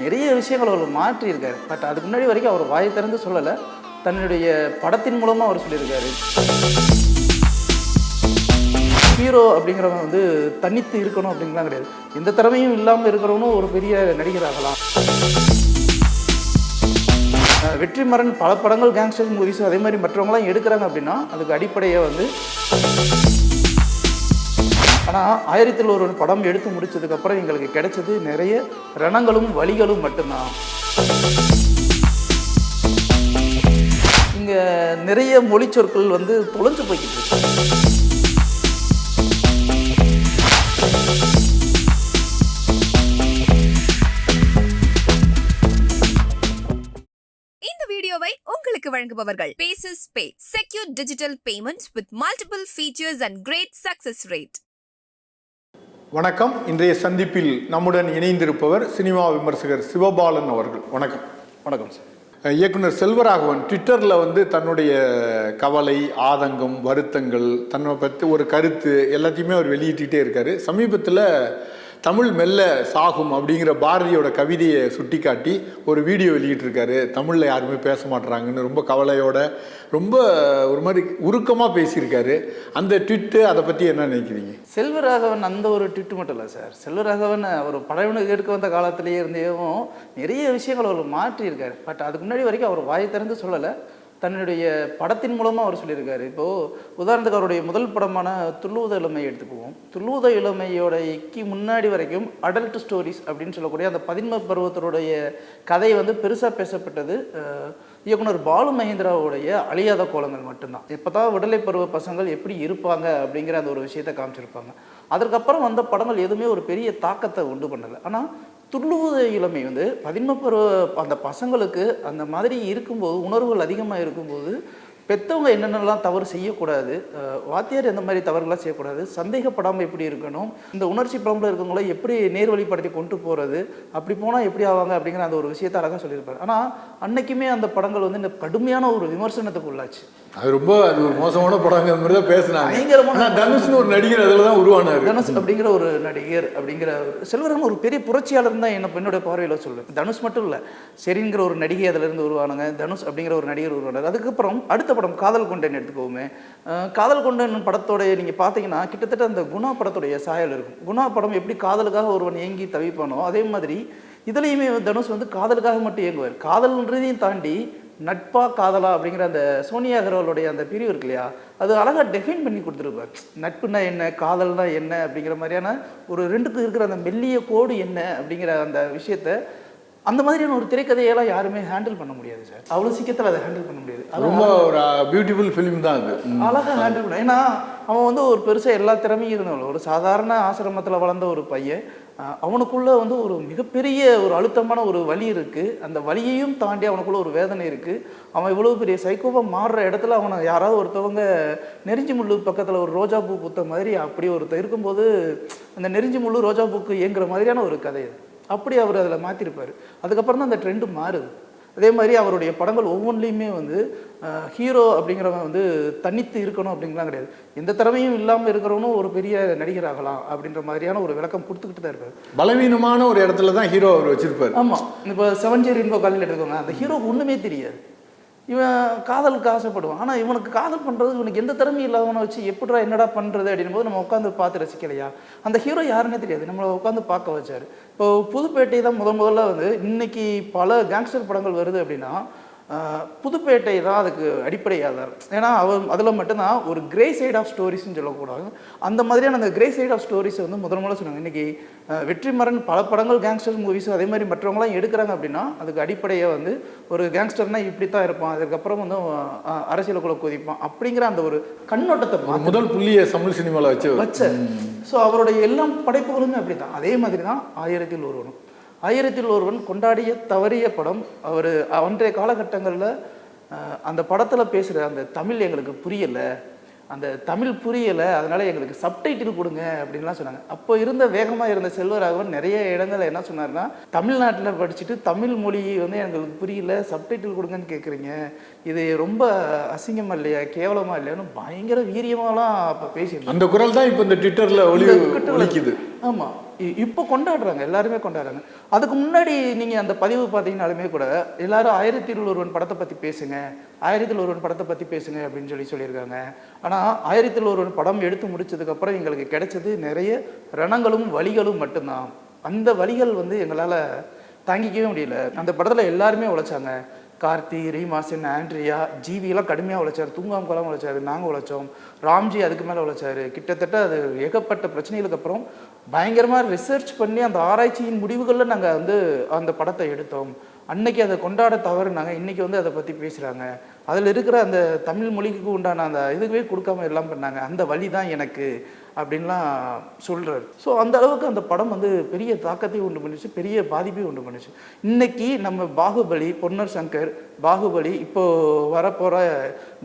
நிறைய விஷயங்கள் அவர் மாற்றியிருக்காரு. பட் அதுக்கு முன்னாடி வரைக்கும் அவர் வாய் திறந்து சொல்லலை. தன்னுடைய படத்தின் மூலமாக அவர் சொல்லியிருக்காரு. ஹீரோ அப்படிங்கிறவன் வந்து தனித்து இருக்கணும் அப்படிங்கலாம் கிடையாது. எந்த திறமையும் இல்லாமல் இருக்கிறவனும் ஒரு பெரிய நடிகர் ஆகலாம். அஹ் பல படங்கள் கேங்ஸ்டர் மூவிஸ் அதே மாதிரி மற்றவங்களாம் எடுக்கிறாங்க அப்படின்னா அதுக்கு அடிப்படையாக வந்து ஆனால் ஆயிரத்தில் ஒரு படம் எடுத்து முடித்ததுக்கப்புறம் எங்களுக்கு கிடைச்சது நிறைய ரணங்களும் வழிகளும் மட்டும்தான். இங்கே நிறைய மொழி சொற்கள் வந்து தொலைஞ்சு போய்கிட்டு இருக்கு. இந்த வீடியோவை உங்களுக்கு வழங்குபவர்கள் Paces pay secure digital payments with multiple features and great success rate வணக்கம். இன்றைய சந்திப்பில் நம்முடன் இணைந்திருப்பவர் சினிமா விமர்சகர் சிவபாலன் அவர்கள். வணக்கம். வணக்கம் சார். இயக்குனர் செல்வராகவன் ட்விட்டரில் வந்து தன்னுடைய கவலை ஆதங்கம் வருத்தங்கள் தன்னை பற்றி ஒரு கருத்து எல்லாத்தையுமே அவர் வெளியிட்டுட்டே இருக்காரு. சமீபத்தில் தமிழ் மெல்ல சாகும் அப்படிங்கிற பாரதியோட கவிதையை சுட்டிக்காட்டி ஒரு வீடியோ வெளியிட்டிருக்காரு. தமிழில் யாருமே பேச மாட்டேறாங்கன்னு ரொம்ப கவலையோட ரொம்ப ஒரு மாதிரி உருக்கமாக பேசியிருக்காரு. அந்த ட்விட்டு அதை பற்றி என்ன நினைக்கிறீங்க? செல்வராகவன் அந்த ஒரு ட்விட்டு மட்டும் இல்லை சார். செல்வராகவன் அவர் படம் எடுக்க வந்த காலத்திலேயே இருந்தேவும் நிறைய விஷயங்கள் அவர் மாற்றியிருக்காரு. பட் அதுக்கு முன்னாடி வரைக்கும் அவர் வாய் திறந்து சொல்லலை. தன்னுடைய படத்தின் மூலமாக அவர் சொல்லியிருக்காரு. இப்போது உதாரணத்துக்கு அவருடைய முதல் படமான துள்ளுவத இளமையை எடுத்துக்குவோம். துள்ளுவத இளமையோடைக்கு முன்னாடி வரைக்கும் அடல்ட் ஸ்டோரிஸ் அப்படின்னு சொல்லக்கூடிய அந்த பதின்ம பருவத்தினுடைய கதை வந்து பெருசாக பேசப்பட்டது. இயக்குனர் பாலு மகேந்திராவுடைய அழியாத கோலங்கள் மட்டும்தான். இப்போ தான் விடலை பருவ பசங்கள் எப்படி இருப்பாங்க அப்படிங்கிற அந்த ஒரு விஷயத்தை காமிச்சிருப்பாங்க. அதற்கப்புறம் வந்த படங்கள் எதுவுமே ஒரு பெரிய தாக்கத்தை உண்டு பண்ணலை. ஆனால் துள்ளுவது இளமை வந்து பதின்ம பருவ அந்த பசங்களுக்கு அந்த மாதிரி இருக்கும்போது உணர்வுகள் அதிகமாக இருக்கும்போது பெற்றவங்க என்னென்னலாம் தவறு செய்யக்கூடாது வாத்தியார் எந்த மாதிரி தவறுகளாக செய்யக்கூடாது சந்தேகப்படாமல் எப்படி இருக்கணும் இந்த உணர்ச்சி புலம்பில் இருக்கவங்கள எப்படி நேர்வழிப்படுத்தி கொண்டு போகிறது அப்படி போனால் எப்படி ஆவாங்க அப்படிங்கிற அந்த ஒரு விஷயத்தை அழகாக சொல்லியிருப்பார். ஆனால் அன்னைக்குமே அந்த படங்கள் வந்து இந்த கடுமையான ஒரு விமர்சனத்துக்கு உள்ளாச்சு. அது ரொம்ப அது ஒரு மோசமான படங்கிற மாதிரி தான் பேசினாங்க. பயங்கரமான தனுஷ்னு ஒரு நடிகர் அதில் தான் உருவானாரு. தனுஷ் அப்படிங்கிற ஒரு நடிகர் அப்படிங்கிற செல்வராகவன் ஒரு பெரிய புரட்சியாளர் தான் என்ன என்னுடைய பார்வையில் சொல்லுவேன் தனுஷ் மட்டும் இல்லை சரிங்கிற ஒரு நடிகை அதுல இருந்து உருவானாங்க. தனுஷ் அப்படிங்கிற ஒரு நடிகர் உருவானார். அதுக்கப்புறம் அடுத்த படம் காதல் கொண்டேன் எடுத்துக்கோமே. காதல் கொண்டேன் படத்தோட நீங்கள் பார்த்தீங்கன்னா கிட்டத்தட்ட அந்த குணா படத்துடைய சாயல் இருக்கும். குணா படம் எப்படி காதலுக்காக ஒருவன் ஏங்கி தவிப்பானோ அதே மாதிரி இதுலேயுமே தனுஷ் வந்து காதலுக்காக மட்டும் இயங்குவார் காதல்ன்றதையும் தாண்டி நட்பா காதலா அப்படிங்கிற அந்த சோனியா அகர்வாலுடைய அந்த பிரிவு இருக்கு இல்லையா? அது அழகாக டெஃபைன் பண்ணி கொடுத்துருப்பார். நட்புனா என்ன காதல்னா என்ன அப்படிங்கிற மாதிரியான ஒரு ரெண்டுக்கும் இருக்கிற அந்த மெல்லிய கோடு என்ன அப்படிங்கிற அந்த விஷயத்த அந்த மாதிரியான ஒரு திரைக்கதையெல்லாம் யாருமே ஹேண்டில் பண்ண முடியாது சார். அவ்வளோ சீக்கிரத்தில் அதை ஹேண்டில் பண்ண முடியாது. ரொம்ப ஒரு பியூட்டிஃபுல் ஃபிலிம் தான் அது. ம். அழகாக ஹேண்டில் பண்ண ஏன்னா அவன் வந்து ஒரு பெருசாக எல்லா திறமையும் இருந்தவன். ஒரு சாதாரண ஆசிரமத்தில் வளர்ந்த ஒரு பையன். அவனுக்குள்ள வந்து ஒரு மிகப்பெரிய ஒரு அழுத்தமான ஒரு வலி இருக்குது அந்த வலியையும் தாண்டி அவனுக்குள்ள ஒரு வேதனை இருக்குது அவன் இவ்வளோ பெரிய சைக்கோவாக மாறுற இடத்துல அவனை யாராவது ஒருத்தவங்க நெறிஞ்சி முள்ளு பக்கத்தில் ஒரு ரோஜா பூ பூத்த மாதிரி அப்படி ஒருத்தர் இருக்கும்போது அந்த நெறிஞ்சி முள்ளு ரோஜா பூக்கு இயங்குற மாதிரியான ஒரு கதை அது. அப்படி அவர் அதில் மாற்றிருப்பார் அதுக்கப்புறம் தான் அந்த ட்ரெண்டு மாறுது. அதே மாதிரி அவருடைய படங்கள் ஒவ்வொன்றிலையுமே வந்து ஹீரோ அப்படிங்கிறவன் வந்து தனித்து இருக்கணும் அப்படிங்கலாம் கிடையாது. எந்த திறமையும் இல்லாமல் இருக்கிறவனும் ஒரு பெரிய நடிகர் ஆகலாம் அப்படின்ற மாதிரியான ஒரு விளக்கம் கொடுத்துக்கிட்டு தான் இருப்பார் பலவீனமான ஒரு இடத்துல தான் ஹீரோ அவர் வச்சிருப்பாரு. ஆமாம் இப்போ செவன் ஜேர் இன்போ காலையில் எடுத்துக்கோங்க அந்த ஹீரோக்கு ஒன்றுமே தெரியாது. இவன் காதலுக்கு ஆசைப்படுவான். ஆனால் இவனுக்கு காதல் பண்ணுறது இவனுக்கு எந்த திறமையும் இல்லாதவனை வச்சு எப்படிடா என்னடா பண்ணுறது அப்படின்னும் போது நம்ம உட்காந்து பார்த்து ரசிக்கலையா? அந்த ஹீரோ யாருன்னே தெரியாது. நம்மளை உட்காந்து பார்க்க வச்சாரு. இப்போ புதுப்பேட்டை தான் முத முதல்ல வந்து இன்னைக்கு பல கேங்ஸ்டர் படங்கள் வருது அப்படின்னா புதுப்பேட்டை தான் அதுக்கு அடிப்படை ஆதாரம் ஏன்னா அவன் அதில் மட்டும்தான் ஒரு கிரே சைட் ஆஃப் ஸ்டோரிஸ்னு சொல்லக்கூடாது. அந்த மாதிரியான அந்த கிரே சைட் ஆஃப் ஸ்டோரிஸ் வந்து முதல் முதல்ல சொன்னாங்க. இன்னைக்கு ஆஹ், வெற்றிமாறன் பல படங்கள் கேங்ஸ்டர் மூவிஸ் அதே மாதிரி மற்றவங்களாம் எடுக்கிறாங்க அப்படின்னா அதுக்கு அடிப்படையை வந்து ஒரு கேங்ஸ்டர்னா இப்படி தான் இருப்பான். அதுக்கப்புறம் வந்து அரசியலுக்குள்ள குதிப்பான் அப்படிங்கிற அந்த ஒரு கண்ணோட்டத்தை முதல் புள்ளியை தமிழ் சினிமாவில் வச்சு வச்சார். ஸோ அவருடைய எல்லா படைப்புகளுமே அப்படி தான் அதே மாதிரி தான் ஆயிரத்தில் ஒருவனும். ஆயிரத்தில் ஒருவன் கொண்டாடிய தவறிய படம் அவர் அன்றைய காலகட்டங்களில் அந்த படத்தில் பேசுகிற அந்த தமிழ் எங்களுக்கு புரியலை. அந்த தமிழ் புரியலை அதனால எங்களுக்கு சப்டைட்டில் கொடுங்க அப்படின்லாம் சொன்னாங்க. அப்போ இருந்த வேகமாக இருந்த செல்வராகவன் நிறைய இடங்கள்ல என்ன சொன்னார்னா தமிழ்நாட்டில் படிச்சுட்டு தமிழ் மொழி வந்து எங்களுக்கு புரியல சப்டைட்டில் கொடுங்கன்னு கேட்குறீங்க இது ரொம்ப அசிங்கமா இல்லையா கேவலமா இல்லையான்னு பயங்கர வீரியமாலாம் அப்போ பேசியிருந்தாங்க. அந்த குரல் தான் இப்போ இந்த ட்விட்டரில் ஒளி ஒலிக்குது. ஆமா. இ- இப்போ கொண்டாடுறாங்க எல்லாருமே கொண்டாடுறாங்க. அதுக்கு முன்னாடி நீங்கள் அந்த பதிவு பார்த்தீங்கன்னாலுமே கூட எல்லாரும் ஆயிரத்தி ஒருவன் படத்தை பற்றி பேசுங்க ஆயிரத்தில் ஒருவன் படத்தை பற்றி பேசுங்க அப்படின்னு சொல்லி சொல்லியிருக்காங்க. ஆனால் ஆயிரத்தில் ஒருவன் படம் எடுத்து முடிச்சதுக்கப்புறம் எங்களுக்கு கிடைச்சது நிறைய ரணங்களும் வழிகளும் மட்டும்தான். அந்த வழிகள் வந்து எங்களால் தாங்கிக்கவே முடியல. அந்த படத்தில் எல்லாருமே உழைச்சாங்க. கார்த்தி ரீமாசன் ஆண்ட்ரியா ஜிவிலாம் கடுமையாக உழைச்சார். தூங்காமலாம் உழைச்சாரு. நாங்கள் உழைச்சோம். ராம்ஜி அதுக்கு மேலே உழைச்சாரு. கிட்டத்தட்ட அது ஏகப்பட்ட பிரச்சனைகளுக்கு அப்புறம் பயங்கரமாக ரிசர்ச் பண்ணி அந்த ஆராய்ச்சியின் முடிவுகளில் நாங்கள் வந்து அந்த படத்தை எடுத்தோம். அன்னைக்கு அதை கொண்டாட தவறுனாங்க. இன்றைக்கி வந்து அதை பற்றி பேசுகிறாங்க அதில் இருக்கிற அந்த தமிழ் மொழிக்கு உண்டான அந்த இதுவே கொடுக்காம எல்லாம் பண்ணாங்க. அந்த வழி தான் எனக்கு அப்படின்லாம் சொல்கிறார் ஸோ அந்த அளவுக்கு அந்த படம் வந்து பெரிய தாக்கத்தையும் உண்டு பண்ணுச்சு. பெரிய பாதிப்பையும் உண்டு பண்ணுச்சு. இன்னைக்கு நம்ம பாகுபலி பொன்னர் சங்கர் பாகுபலி இப்போது வரப்போகிற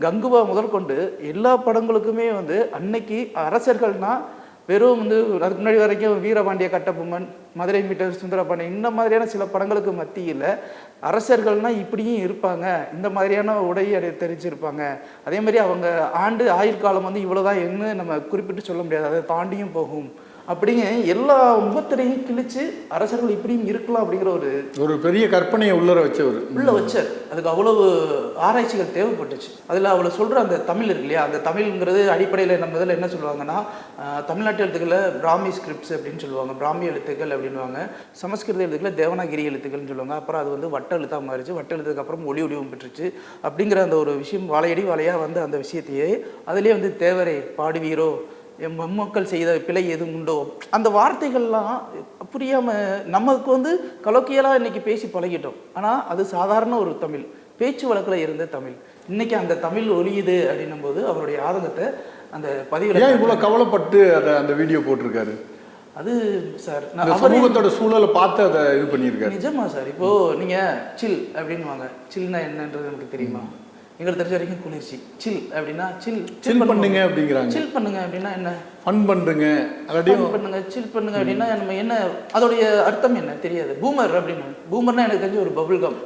கங்குவா முதல் கொண்டு எல்லா படங்களுக்குமே வந்து அன்னைக்கு அரசர்கள்னால் வெறும் வந்து அதுக்கு முன்னாடி வரைக்கும் வீரபாண்டிய கட்டபொம்மன் மதுரை மீட்டர் சுந்தரபாண்டியன் இந்த மாதிரியான சில படங்களுக்கு மத்தியில் அரசர்கள்னா இப்படியும் இருப்பாங்க. இந்த மாதிரியான உடை அடை தெரிஞ்சிருப்பாங்க. அதே மாதிரி அவங்க ஆண்டு ஆயுட்காலம் வந்து இவ்வளோதான் என்ன நம்ம குறிப்பிட்டு சொல்ல முடியாது. அதை தாண்டியும் போகும். அப்படிங்க எல்லா முகத்திரையும் கிழிச்சு அரசர்கள் இப்படியும் இருக்கலாம் அப்படிங்கிற ஒரு ஒரு பெரிய கற்பனையை உள்ளர வச்சவர். உள்ள வச்சார். அதுக்கு அவ்வளவு ஆராய்ச்சிகள் தேவைப்பட்டுச்சு. அதில் அவளை சொல்கிற அந்த தமிழ் இருக்கு இல்லையா? அந்த தமிழ்ங்கிறது அடிப்படையில் நம்ம இதில் என்ன சொல்லுவாங்கன்னா தமிழ்நாட்டு எழுத்துக்களை பிராமி ஸ்கிரிப்ட்ஸ் அப்படின்னு சொல்லுவாங்க. பிராமி எழுத்துக்கள் அப்படின்னுவாங்க. சமஸ்கிருத எழுத்துக்களை தேவனாகிரி எழுத்துக்கள்னு சொல்லுவாங்க. அப்புறம் அது வந்து வட்ட எழுத்தாக மாறிச்சு. வட்ட எழுத்துக்கு அப்புறம் ஒளி வடிவம் பெற்றுச்சு. அப்படிங்கிற அந்த ஒரு விஷயம் வாழையடி வாழையாக வந்து அந்த விஷயத்தையே அதிலே வந்து தேவரே பாடுவீரோ என் மம்மக்கள் செய்த பிழை எதுவும் உண்டோ? அந்த வார்த்தைகள்லாம் புரியாமல் நமக்கு வந்து கலோக்கியலாக இன்னைக்கு பேசி பழகிட்டோம். ஆனால் அது சாதாரண ஒரு தமிழ். பேச்சு வழக்கில் இருந்த தமிழ். இன்னைக்கு அந்த தமிழ் ஒழியுது அப்படின்னும் போது அவருடைய ஆதங்கத்தை அந்த பதிவில் இவ்வளவு கவலைப்பட்டு அதை அந்த வீடியோ போட்டிருக்காரு? அது சார் நான் சமூகத்தோட சூழலை பார்த்து அதை இது பண்ணியிருக்காரு. நிஜமா சார் இப்போ நீங்க சில் அப்படின்னுவாங்க. சில்னா என்னன்றது நமக்கு தெரியுமா? எங்களுக்கு தெரிஞ்ச வரைக்கும் குளிர்ச்சி. சில் அப்படின்னா சில் சில் பண்ணுங்க. அப்படிங்கிறாங்க. சில் பண்ணுங்க அப்படின்னா என்ன? ஃபன் அல்லாட்டியும் Fun பண்ணுங்க சில் பண்ணுங்க அப்படின்னா நம்ம என்ன அதோடைய அர்த்தம் என்ன? தெரியாது. பூமர் அப்படின்னு. பூமர்னா எனக்கு தெரிஞ்ச ஒரு பபுள் கம்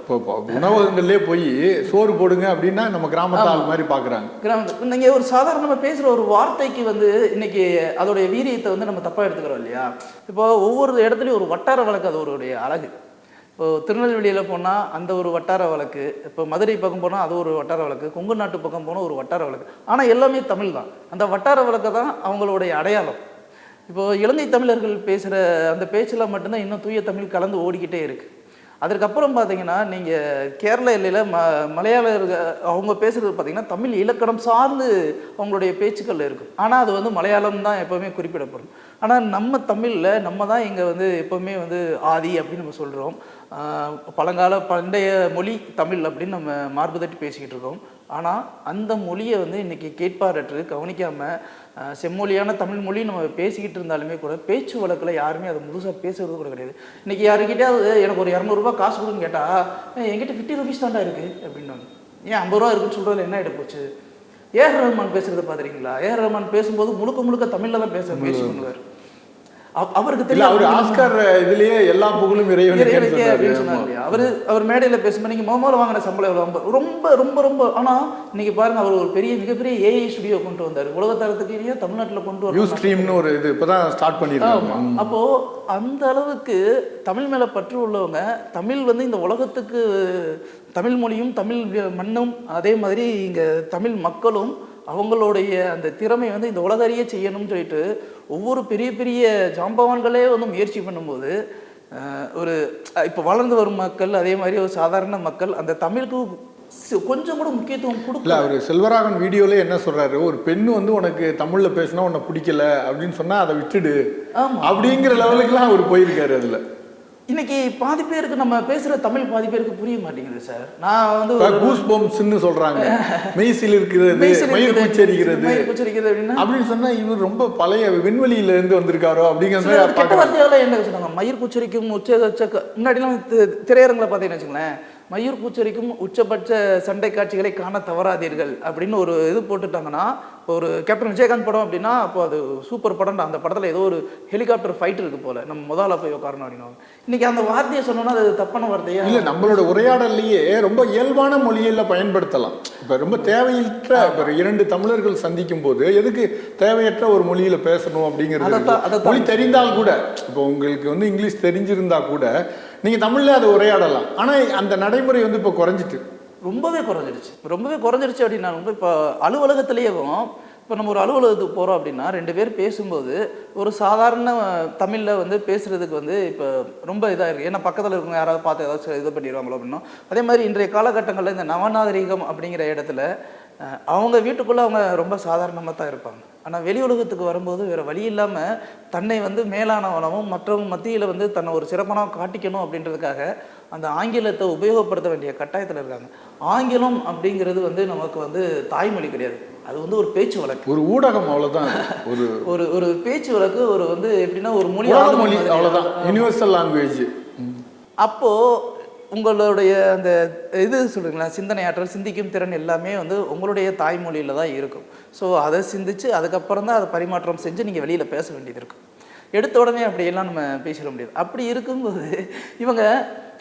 உணவகங்கள்லேயே போய் சோறு போடுங்க அப்படின்னா நம்ம கிராமத்து ஆள் மாதிரி பார்க்குறாங்க கிராமத்து. நீங்கள் ஒரு சாதாரணமாக பேசுகிற ஒரு வார்த்தைக்கு வந்து இன்னைக்கு அதோடைய வீரியத்தை வந்து நம்ம தப்பாக எடுத்துக்கிறோம் இல்லையா? இப்போ ஒவ்வொரு இடத்துலையும் ஒரு வட்டார வழக்கு அது ஒரு அழகு. இப்போ திருநெல்வேலியில் போனால் அந்த ஒரு வட்டார வழக்கு இப்போ மதுரை பக்கம் போனால் அது ஒரு வட்டார வழக்கு கொங்கு நாட்டு பக்கம் போனால் ஒரு வட்டார வழக்கு. ஆனால் எல்லாமே தமிழ் தான். அந்த வட்டார வழக்கு தான் அவங்களுடைய அடையாளம். இப்போ இலங்கை தமிழர்கள் பேசுகிற அந்த பேச்சில் மட்டும்தான் இன்னும் தூய தமிழ் கலந்து ஓடிக்கிட்டே இருக்குது அதற்கப்புறம் பார்த்தீங்கன்னா நீங்கள் கேரள எல்லையில் ம மலையாளர்கள் அவங்க பேசுகிறது பார்த்தீங்கன்னா தமிழ் இலக்கணம் சார்ந்து அவங்களுடைய பேச்சுக்கள் இருக்கும். ஆனால் அது வந்து மலையாளம் தான் எப்போவுமே குறிப்பிடப்படும். ஆனால் நம்ம தமிழில் நம்ம தான் இங்கே வந்து எப்போவுமே வந்து ஆதி அப்படின்னு நம்ம சொல்கிறோம் பழங்கால பண்டைய மொழி தமிழ் அப்படின்னு நம்ம மார்பு தட்டி பேசிக்கிட்டு இருக்கோம். ஆனால் அந்த மொழியை வந்து இன்றைக்கி கேட்பாரற்று கவனிக்காமல் செம்மொழியான தமிழ் மொழி நம்ம பேசிக்கிட்டு இருந்தாலுமே கூட பேச்சு வழக்கில் யாருமே அதை முழுசாக பேசுறது கூட கிடையாது. இன்றைக்கி யாருக்கிட்டையாவது எனக்கு ஒரு இரநூறுபா காசு கொடுன்னு கேட்டால் என்கிட்ட ஃபிஃப்டி ருபீஸ் தாண்டா இருக்குது அப்படின்னாங்க ஏன் ஐம்பது ரூபா இருக்குன்னு சொல்கிறதுல என்ன ஆகிட்டு போச்சு? ஏஆர் ரஹ்மான் பேசுகிறத பார்த்துறீங்களா ஏஆர் ரஹ்மான் பேசும்போது முழுக்க முழுக்க தமிழில் தான் பேச முயற்சி பண்ணுவார். அவருக்கு தெரியும் அவர் ஆஸ்கார் இதுலயே எல்லா புகழும் இறைவனுக்கே அப்படின்னு சொன்னாரு. இல்லையா அவரு அவர் மேடையில பேசும்போது நீங்க முதல்ல வாங்கின சம்பளம் ஐம்பது. ரொம்ப ரொம்ப ரொம்ப. ஆனா இன்னைக்கு பாருங்க அவர் ஒரு பெரிய மிகப்பெரிய ஏஐ ஸ்டுடியோ கொண்டு வந்தார். உலக தரத்துக்கு இடையே தமிழ்நாட்டுல கொண்டு வர ஸ்ட்ரீம்னு ஒரு இது இப்பதான் ஸ்டார்ட் பண்ணிருக்காங்க ஆமா. அப்போ அந்த அளவுக்கு தமிழ் மேல பற்று உள்ளவங்க தமிழ் வந்து இந்த உலகத்துக்கு தமிழ் மொழியும் தமிழ் மண்ணும் அதே மாதிரி இங்க தமிழ் மக்களும் அவங்களுடைய அந்த திறமை வந்து இந்த உலகறிய செய்யணும்னு சொல்லிட்டு ஒவ்வொரு பெரிய பெரிய ஜாம்பவான்களே வந்து முயற்சி பண்ணும்போது ஒரு இப்போ வளர்ந்து வரும் மக்கள் அதே மாதிரி ஒரு சாதாரண மக்கள் அந்த தமிழுக்கு கொஞ்சம் கூட முக்கியத்துவம் கொடுக்கல. அவர் செல்வராகவன் வீடியோல என்ன சொல்றாரு? ஒரு பெண்ணு வந்து உனக்கு தமிழ்ல பேசினா உன்னை பிடிக்கல அப்படின்னு சொன்னா அதை விட்டுடு ஆமா. அப்படிங்கிற லெவலுக்குலாம் அவர் போயிருக்காரு அதுல. இன்னைக்கு பாதி பேருக்கு நம்ம பேசுற தமிழ் பாதி பேருக்கு புரிய மாட்டேங்குது சார். நான் வந்து கூஸ் பம்ப்ஸ்ன்னு சொல்றாங்க. மெய்சில் இருக்கிறது உச்சரிக்கிறது மயிர் உச்சரிக்கிறது அப்படின்னா? அப்படின்னு சொன்னா இவர் ரொம்ப பழைய விண்வெளியில இருந்து வந்திருக்காரோ அப்படிங்கிற மாதிரி கெட்ட. வார்த்தையால என்ன சொன்னாங்க மயிர் கூச்சரிக்கும் உச்ச உச்ச முன்னாடிலாம் தி- திரையரங்குல பார்த்தீங்கன்னு வச்சுங்களேன் மயூர் கூச்சரிக்கும் உச்சபட்ச சண்டை காட்சிகளை காண தவறாதீர்கள் அப்படின்னு ஒரு இது போட்டுட்டாங்கன்னா இப்போ ஒரு கேப்டன் விஜயகாந்த் படம் அப்படின்னா அப்போ அது சூப்பர் படம் அந்த படத்தில் ஏதோ ஒரு ஹெலிகாப்டர் ஃபைட் இருக்கு போல. நம்ம முதல்ல போய் உட்காரணும் அப்படின்னு இன்னைக்கு அந்த வார்த்தையை சொன்னோம்னா அது தப்பான வார்த்தையா? இல்ல நம்மளோட உரையாடல்லையே ரொம்ப இயல்பான மொழியில பயன்படுத்தலாம். இப்போ ரொம்ப தேவையற்ற இப்போ இரண்டு தமிழர்கள் சந்திக்கும் போது எதுக்கு தேவையற்ற ஒரு மொழியில பேசணும் அப்படிங்கிறது. மொழி தெரிந்தால் கூட இப்போ உங்களுக்கு வந்து இங்கிலீஷ் தெரிஞ்சிருந்தா கூட நீங்கள் தமிழில் அதை உரையாடலாம். ஆனால் அந்த நடைமுறை வந்து இப்போ குறைஞ்சிட்டு. ரொம்பவே குறைஞ்சிடுச்சு ரொம்பவே குறைஞ்சிடுச்சு அப்படின்னா ரொம்ப இப்போ அலுவலகத்திலேயும் இப்போ நம்ம ஒரு அலுவலகத்துக்கு போகிறோம் அப்படின்னா ரெண்டு பேர் பேசும்போது ஒரு சாதாரண தமிழில் வந்து பேசுகிறதுக்கு வந்து இப்போ ரொம்ப இதாக இருக்குது ஏன்னா பக்கத்தில் இருக்கவங்க யாராவது பார்த்து ஏதாச்சும் இது பண்ணிடுவாங்களோ அப்படின்னா. அதே மாதிரி இன்றைய காலகட்டங்களில் இந்த நவநாகரிகம் அப்படிங்கிற இடத்துல அவங்க வீட்டுக்குள்ளே அவங்க ரொம்ப சாதாரணமாக தான் இருப்பாங்க. ஆனால் வெளி உலகத்துக்கு வரும்போது வேறு வழி இல்லாமல் தன்னை வந்து மேலானவனவும் மற்றவங்க மத்தியில் வந்து தன்னை ஒரு சிறப்பானவன் காட்டிக்கணும் அப்படின்றதுக்காக அந்த ஆங்கிலத்தை உபயோகப்படுத்த வேண்டிய கட்டாயத்தில் இருக்காங்க. ஆங்கிலம் அப்படிங்கிறது வந்து நமக்கு வந்து தாய்மொழி கிடையாது. அது வந்து ஒரு பேச்சு வழக்கு. ஒரு ஊடகம் அவ்வளவுதான். அது. ஒரு ஒரு ஒரு பேச்சு வழக்கு ஒரு வந்து எப்படின்னா ஒரு மொழி மொழி மாதிரி. அவ்வளவுதான். யூனிவர்சல் லாங்குவேஜ் அப்போ உங்களுடைய அந்த இது சொல்லுங்களேன் சிந்தனை ஆற்றல் சிந்திக்கும் திறன் எல்லாமே வந்து உங்களுடைய தாய்மொழியில் தான் இருக்கும். ஸோ அதை சிந்திச்சு அதுக்கப்புறம் தான் அதை பரிமாற்றம் செஞ்சு நீங்கள் வெளியில் பேச வேண்டியது இருக்கும் எடுத்த உடனே அப்படியெல்லாம் நம்ம பேசிட முடியாது. அப்படி இருக்கும்போது இவங்க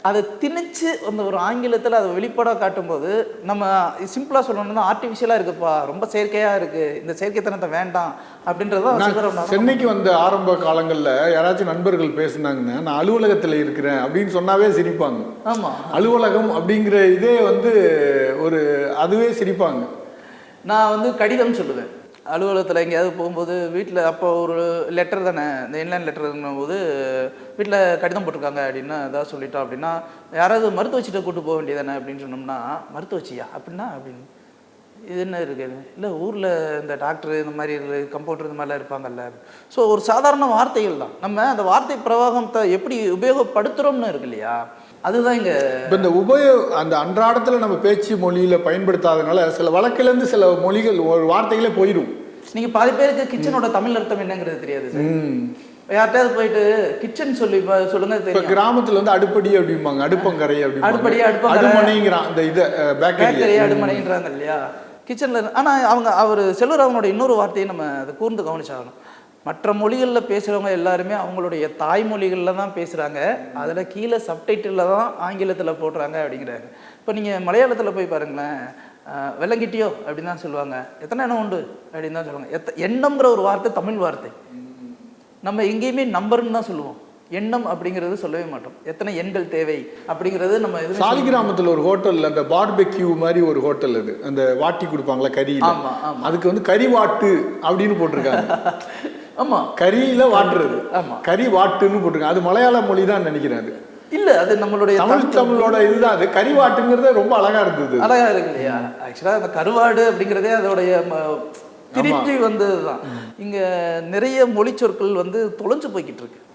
அதை திணிச்சு அந்த ஒரு ஆங்கிலத்தில் அதை வெளிப்பாடாக காட்டும்போது நம்ம சிம்பிளாக சொல்லணும்னா ஆர்டிஃபிஷியலாக இருக்குப்பா ரொம்ப செயற்கையாக இருக்குது இந்த செயற்கைத்தனத்தை வேண்டாம் சிதறம்னா சென்னைக்கு வந்த ஆரம்ப காலங்கள்ல யாராச்சும் நண்பர்கள் பேசுனாங்கன்னா நான் அலுவலகத்துல இருக்கிறேன் அப்படின்னு சொன்னாவே சிரிப்பாங்க. ஆமாம் அலுவலகம் அப்படிங்கிற இதே வந்து ஒரு அதுவே சிரிப்பாங்க. நான் வந்து கடிதம் சொல்லுவேன். அலுவலகத்தில் எங்கேயாவது போகும்போது வீட்டில் அப்போ ஒரு லெட்டர் தானே இந்த இன்லைன் லெட்டருங்கும் போது வீட்டில் கடிதம் போட்டிருக்காங்க அப்படின்னா ஏதாவது சொல்லிட்டோம் அப்படின்னா யாராவது மருத்துவச்சிட்ட கூட்டு போக வேண்டியதானே அப்படின்னு சொன்னோம்னா மருத்துவச்சியா? அப்படின்னா அப்படின்னு. இது என்ன இருக்குது இல்லை ஊரில் இந்த டாக்டர் இந்த மாதிரி கம்பவுண்டர் இந்த மாதிரிலாம் இருப்பாங்கல்ல. ஸோ ஒரு சாதாரண வார்த்தைகள் தான். நம்ம அந்த வார்த்தை பிரவாகத்தை எப்படி உபயோகப்படுத்துகிறோம்னு இருக்கு இல்லையா? அதுதான் இங்கே இப்போ இந்த உபயோ அந்த அன்றாடத்துல நம்ம பேச்சு மொழியில பயன்படுத்தாதனால சில வழக்கிலேருந்து சில மொழிகள் ஒரு வார்த்தைகளே போயிடும். நீங்கள் பாதி பேருக்கு கிச்சனோட தமிழ் அர்த்தம் என்னங்கிறது தெரியாது சார். யார்கிட்டயாவது போயிட்டு கிச்சன் சொல்லி சொல்லுங்க தெரியும். கிராமத்துல வந்து அடுப்படி அப்படிம்பாங்க அடுப்பங்கரை அடுப்படி, அப்படிம்பாங்க அடுப்பங்கரை. அடுமனைங்கிறான் அந்த இதை பேக்கரி அடுமனைன்றாங்க இல்லையா? கிச்சனில் ஆனால் அவங்க அவர் செல்வராமனோட இன்னொரு வார்த்தையை நம்ம அதை கூர்ந்து கவனிச்சாகணும். மற்ற மொழிகளில் பேசுகிறவங்க எல்லாருமே அவங்களுடைய தாய்மொழிகளில் தான் பேசுகிறாங்க அதில் கீழே சப்டைட்டிலில் தான் ஆங்கிலத்தில் போடுறாங்க அப்படிங்கிறாங்க. இப்போ நீங்கள் மலையாளத்தில் போய் பாருங்களேன். வெள்ளங்கிட்டியோ அப்படின்னு தான் சொல்லுவாங்க. எத்தனை எண்ணம் உண்டு? அப்படின்னு தான் சொல்லுவாங்க. எத்த எண்ணம்ங்கிற ஒரு வார்த்தை தமிழ் வார்த்தை. நம்ம எங்கேயுமே நம்பர்னு தான் சொல்லுவோம். எண்ணம் அப்படிங்கிறது சொல்லவே மாட்டோம். எத்தனை எண்கள் தேவை அப்படிங்கிறது நம்ம எதுவுமே சொல்ல சாலிகிராமத்துல ஒரு ஹோட்டல்ல அந்த பார்பெக்யூ மாதிரி ஒரு ஹோட்டல் அது. அந்த வாட்டி கொடுப்பாங்களா கறியில. ஆமா, ஆமா. அதுக்கு வந்து கறி வாட்டு அப்படின்னு போட்டிருக்காங்க. ஆமா. கறியில வாட்டுறது. ஆமா. கறி வாட்டுன்னு போட்டிருக்காங்க. அது மலையாள மொழி தான் நினைக்கிறேன் அது. இல்ல அது நம்மளுடைய தமிழ் தமிழோட இதுதான். அது கறி வாட்டுங்கிறதே ரொம்ப அழகா இருந்தது. அழகா இருக்கு இல்லையா ஆக்சுவலா அந்த கருவாடு அப்படிங்கிறதே அதோடைய திருப்பி வந்ததுதான். இங்க நிறைய மொழி சொற்கள் வந்து தொலைஞ்சு போய்கிட்டு இருக்கு.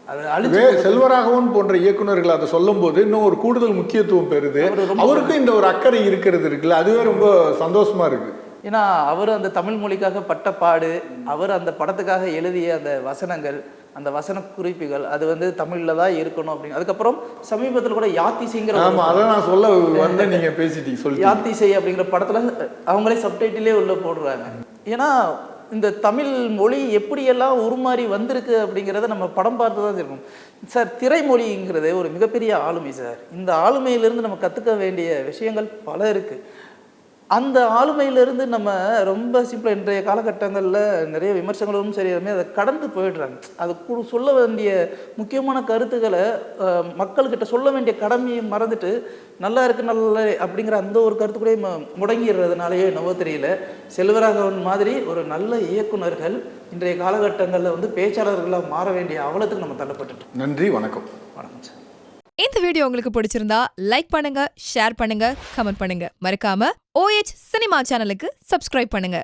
செல்வராகவன் போன்ற இயக்குனர்கள் அதை சொல்லும் போது இன்னும் ஒரு கூடுதல் முக்கியத்துவம் பெறுது. அவருக்கும் இந்த ஒரு அக்கறை இருக்கிறது இருக்குல்ல. அதுவே ரொம்ப சந்தோஷமா இருக்கு. ஏன்னா அவர் அந்த தமிழ் மொழிக்காக பட்ட பாடு அவர் அந்த படத்துக்காக எழுதிய அந்த வசனங்கள் அந்த வசன குறிப்புகள் அது வந்து தமிழ்ல தான் இருக்கணும் அப்படின்னு. அதுக்கப்புறம் சமீபத்தில் கூட யாத்திசைங்கிற ஒரு ஆமா அதை நான் சொல்ல வந்தேன் நீங்க பேசிட்டீங்க சொல்லி யாத்திசை அப்படிங்கிற படத்துல அவங்களே சப்டைட்டிலே உள்ள போடுறாங்க. ஏன்னா இந்த தமிழ் மொழி எப்படியெல்லாம் உருமாறி வந்திருக்கு அப்படிங்கிறத நம்ம படம் பார்த்து தான் இருக்கணும் சார் திரைமொழிங்கிறது ஒரு மிகப்பெரிய ஆளுமை சார். இந்த ஆளுமையிலிருந்து நம்ம கற்றுக்க வேண்டிய விஷயங்கள் பல இருக்கு. அந்த ஆளுமையிலிருந்து நம்ம ரொம்ப சிம்பிளாக இன்றைய காலகட்டங்களில் நிறைய விமர்சனங்களும் சரி அதை கடந்து போயிடுறாங்க. அது கு- சொல்ல வேண்டிய முக்கியமான கருத்துக்களை மக்கள்கிட்ட சொல்ல வேண்டிய கடமையை மறந்துட்டு நல்லா இருக்கு நல்ல அப்படிங்கிற அந்த ஒரு கருத்து கூட முடங்கிடுறதுனாலயோ என்னவோ தெரியல. செல்வராகவன் மாதிரி ஒரு நல்ல இயக்குனர்கள் இன்றைய காலகட்டங்களில் வந்து பேச்சாளர்களாக மாற வேண்டிய அவலத்துக்கு நம்ம தள்ளப்பட்டுட்டோம். நன்றி வணக்கம். வணக்கம் சார். இந்த வீடியோ உங்களுக்கு பிடிச்சிருந்தா லைக் பண்ணுங்க ஷேர் பண்ணுங்க கமெண்ட் பண்ணுங்க. மறக்காம ஓஎச் சினிமா சேனலுக்கு சப்ஸ்கிரைப் பண்ணுங்க.